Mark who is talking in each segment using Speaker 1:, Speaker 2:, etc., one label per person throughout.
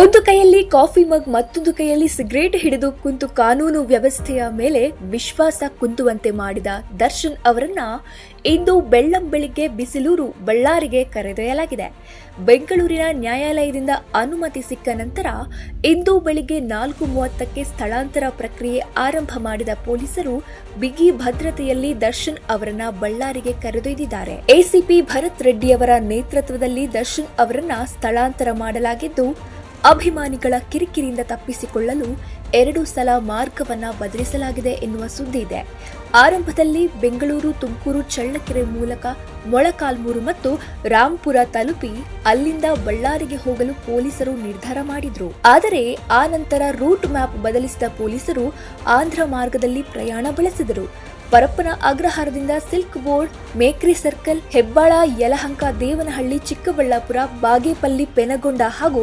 Speaker 1: ಒಂದು ಕೈಯಲ್ಲಿ ಕಾಫಿ ಮಗ್, ಮತ್ತೊಂದು ಕೈಯಲ್ಲಿ ಸಿಗರೇಟ್ ಹಿಡಿದು ಕುಂತು ಕಾನೂನು ವ್ಯವಸ್ಥೆಯ ಮೇಲೆ ವಿಶ್ವಾಸ ಕುಂದುವಂತೆ ಮಾಡಿದ ದರ್ಶನ್ ಅವರನ್ನ ಇಂದು ಬೆಳ್ಳಂ ಬೆಳಿಗ್ಗೆ ಬಿಸಿಲೂರು ಬಳ್ಳಾರಿಗೆ ಕರೆದೊಯ್ಯಲಾಗಿದೆ. ಬೆಂಗಳೂರಿನ ನ್ಯಾಯಾಲಯದಿಂದ ಅನುಮತಿ ಸಿಕ್ಕ ನಂತರ ಇಂದು ಬೆಳಿಗ್ಗೆ ನಾಲ್ಕು ಮೂವತ್ತಕ್ಕೆ ಸ್ಥಳಾಂತರ ಪ್ರಕ್ರಿಯೆ ಆರಂಭ ಮಾಡಿದ ಪೊಲೀಸರು ಬಿಗಿ ಭದ್ರತೆಯಲ್ಲಿ ದರ್ಶನ್ ಅವರನ್ನ ಬಳ್ಳಾರಿಗೆ ಕರೆದೊಯ್ದಿದ್ದಾರೆ. ಎಸಿಪಿ ಭರತ್ ರೆಡ್ಡಿಯವರ ನೇತೃತ್ವದಲ್ಲಿ ದರ್ಶನ್ ಅವರನ್ನ ಸ್ಥಳಾಂತರ ಮಾಡಲಾಗಿದ್ದು ಅಭಿಮಾನಿಗಳ ಕಿರಿಕಿರಿಯಿಂದ ತಪ್ಪಿಸಿಕೊಳ್ಳಲು ಎರಡು ಸಲ ಮಾರ್ಗವನ್ನ ಬದಲಿಸಲಾಗಿದೆ ಎನ್ನುವ ಸುದ್ದಿ ಇದೆ. ಆರಂಭದಲ್ಲಿ ಬೆಂಗಳೂರು, ತುಮಕೂರು, ಚಳ್ಳಕೆರೆ ಮೂಲಕ ಮೊಳಕಾಲ್ಮೂರು ಮತ್ತು ರಾಂಪುರ ತಲುಪಿ ಅಲ್ಲಿಂದ ಬಳ್ಳಾರಿಗೆ ಹೋಗಲು ಪೊಲೀಸರು ನಿರ್ಧಾರ ಮಾಡಿದ್ರು. ಆದರೆ ಆ ನಂತರ ರೂಟ್ ಮ್ಯಾಪ್ ಬದಲಿಸಿದ ಪೊಲೀಸರು ಆಂಧ್ರ ಮಾರ್ಗದಲ್ಲಿ ಪ್ರಯಾಣ ಬೆಳೆಸಿದರು. Parappana ಅಗ್ರಹಾರದಿಂದ silk board, Mekhri circle, Hebbal, Yelahanka, Devanahalli, Chikkaballapur, Bagepalli, Penukonda ಹಾಗೂ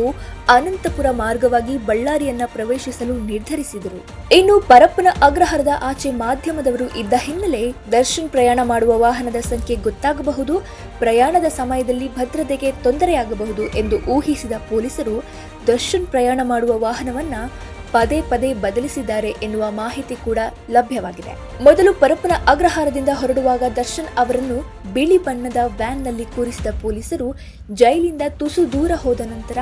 Speaker 1: ಅನಂತಪುರ ಮಾರ್ಗವಾಗಿ ಬಳ್ಳಾರಿಯನ್ನ ಪ್ರವೇಶಿಸಲು ನಿರ್ಧರಿಸಿದರು. ಇನ್ನು ಪರಪ್ಪನ ಅಗ್ರಹಾರದ ಆಚೆ ಮಾಧ್ಯಮದವರು ಇದ್ದ ಹಿನ್ನೆಲೆ ದರ್ಶನ್ ಪ್ರಯಾಣ ಮಾಡುವ ವಾಹನದ ಸಂಖ್ಯೆ ಗೊತ್ತಾಗಬಹುದು, ಪ್ರಯಾಣದ ಸಮಯದಲ್ಲಿ ಭದ್ರತೆಗೆ ತೊಂದರೆಯಾಗಬಹುದು ಎಂದು ಊಹಿಸಿದ ಪೊಲೀಸರು ದರ್ಶನ್ ಪ್ರಯಾಣ ಮಾಡುವ ವಾಹನವನ್ನ ಪದೇ ಪದೇ ಬದಲಿಸಿದ್ದಾರೆ ಎನ್ನುವ ಮಾಹಿತಿ ಕೂಡ ಲಭ್ಯವಾಗಿದೆ. ಮೊದಲು ಪರಪ್ಪನ ಅಗ್ರಹಾರದಿಂದ ಹೊರಡುವಾಗ ದರ್ಶನ್ ಅವರನ್ನು ಬಿಳಿ ಬಣ್ಣದ ವ್ಯಾನ್ನಲ್ಲಿ ಕೂರಿಸಿದ ಪೊಲೀಸರು ಜೈಲಿಂದ ತುಸು ದೂರ ಹೋದ ನಂತರ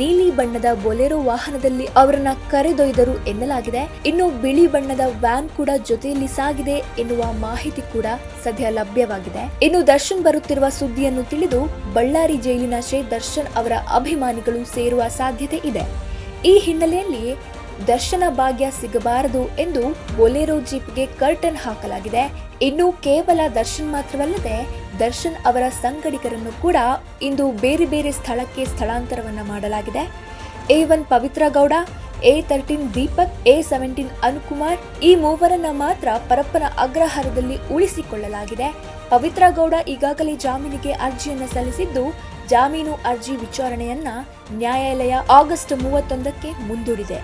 Speaker 1: ನೀಲಿ ಬಣ್ಣದ ಬೊಲೆರೋ ವಾಹನದಲ್ಲಿ ಅವರನ್ನ ಕರೆದೊಯ್ದರು ಎನ್ನಲಾಗಿದೆ. ಇನ್ನು ಬಿಳಿ ಬಣ್ಣದ ವ್ಯಾನ್ ಕೂಡ ಜೊತೆಯಲ್ಲಿ ಸಾಗಿದೆ ಎನ್ನುವ ಮಾಹಿತಿ ಕೂಡ ಸದ್ಯ ಲಭ್ಯವಾಗಿದೆ. ಇನ್ನು ದರ್ಶನ್ ಬರುತ್ತಿರುವ ಸುದ್ದಿಯನ್ನು ತಿಳಿದು ಬಳ್ಳಾರಿ ಜೈಲಿನಾಚೆ ದರ್ಶನ್ ಅವರ ಅಭಿಮಾನಿಗಳು ಸೇರುವ ಸಾಧ್ಯತೆ ಇದೆ. ಈ ಹಿನ್ನೆಲೆಯಲ್ಲಿ ದರ್ಶನ ಭಾಗ್ಯ ಸಿಗಬಾರದು ಎಂದು ಬೊಲೆರೋ ಜೀಪ್ಗೆ ಕರ್ಟನ್ ಹಾಕಲಾಗಿದೆ. ಇನ್ನು ಕೇವಲ ದರ್ಶನ್ ಮಾತ್ರವಲ್ಲದೆ ದರ್ಶನ್ ಅವರ ಸಂಗಡಿಗರನ್ನು ಕೂಡ ಇಂದು ಬೇರೆ ಬೇರೆ ಸ್ಥಳಕ್ಕೆ ಸ್ಥಳಾಂತರವನ್ನ ಮಾಡಲಾಗಿದೆ. A one Pavithra Gowda A thirteen Deepak A seventeen Anukumar ಈ ಮೂವರನ್ನ ಮಾತ್ರ ಪರಪ್ಪನ ಅಗ್ರಹಾರದಲ್ಲಿ ಉಳಿಸಿಕೊಳ್ಳಲಾಗಿದೆ. ಪವಿತ್ರ ಗೌಡ ಈಗಾಗಲೇ ಜಾಮೀನಿಗೆ ಅರ್ಜಿಯನ್ನು ಸಲ್ಲಿಸಿದ್ದು ಜಾಮೀನು ಅರ್ಜಿ ವಿಚಾರಣೆಯನ್ನ ನ್ಯಾಯಾಲಯ ಆಗಸ್ಟ್ ಮೂವತ್ತೊಂದಕ್ಕೆ ಮುಂದೂಡಿದೆ.